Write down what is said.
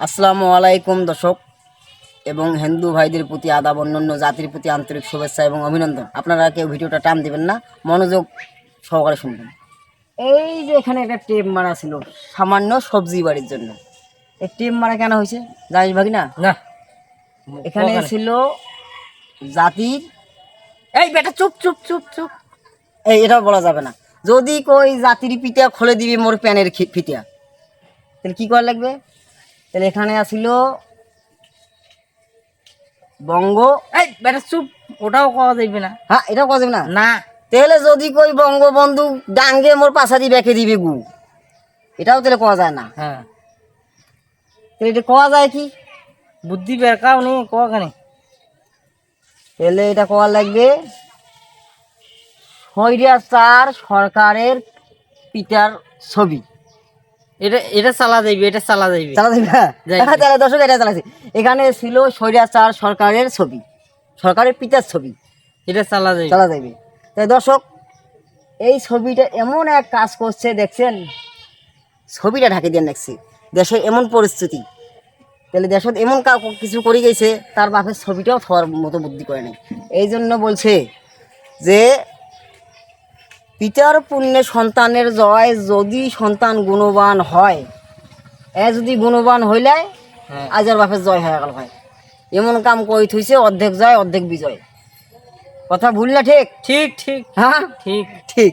আসসালামু আলাইকুম দর্শক এবং হিন্দু ভাইদের প্রতি আদাব অন্যান্য জাতির প্রতি আন্তরিক শুভেচ্ছা এবং অভিনন্দন। আপনারা কেউ ভিডিওটা টান দিবেন না মনোযোগ সহকারে শুনবেন। এই যে এখানে একটা টেপ মারা ছিল সামান্য সবজি বাড়ির জন্য। এই টেপ মারা কেন হয়েছে জানিস ভাগি না? না। এখানে ছিল জাতির এই বেটা চুপ চুপ চুপ চুপ। এই এটা বলা যাবে না। যদি কই জাতির পিতা খুলে দিবি মোর প্যানের খি- ফিতা তাহলে কি করা লাগবে? তাহলে এখানে আসিল বঙ্গ। এই বেটা চুপ ওটাও কওয়া যাইবে না। হ্যাঁ এটা কথা না? না। তাহলে যদি কই বঙ্গবন্ধু ডাঙ্গে মোর পাশাদি বেঁকে দিবে গু এটাও তাহলে কোয়া যায় না। হ্যাঁ। তাহলে এটা কোয়া যায় কি? বুদ্ধি বেরকাও নেই কওয়া কেন? তাহলে এটা কোয়া লাগবে স্বৈরাচার সরকারের পিতার ছবি। এটা এটা চালা যাইবে এটা চালা যাইবে। চালা যাবে যাই। হ্যাঁ তাহলে দর্শক এটা চালাচ্ছে এখানে ছিল স্বৈরাচার সরকারের ছবি সরকারের পিতার ছবি। এটা চালা যাইবে। চালা যাবে তাই দর্শক এই ছবিটা এমন এক কাজ করছে দেখছেন? ছবিটা ঢাকে দিয়ে দেখছি। দেশের এমন পরিস্থিতি। তাহলে দেশত এমন কা- কিছু করে গেছে তার বাপের ছবিটাও থোয়ার মতো বুদ্ধি করে নেই। এই জন্য বলছে যে পিতার পুণ্যে সন্তানের জয় যদি সন্তান গুণবান হয়। এ যদি গুণবান হইলে আজার আজ বাপের জয় হয়ে গেল ভাই। এমন কাম কই থইছে অর্ধেক জয় অর্ধেক বিজয়। কথা ভুল না ঠিক? ঠিক ঠিক। হ্যাঁ? ঠিক। ঠিক।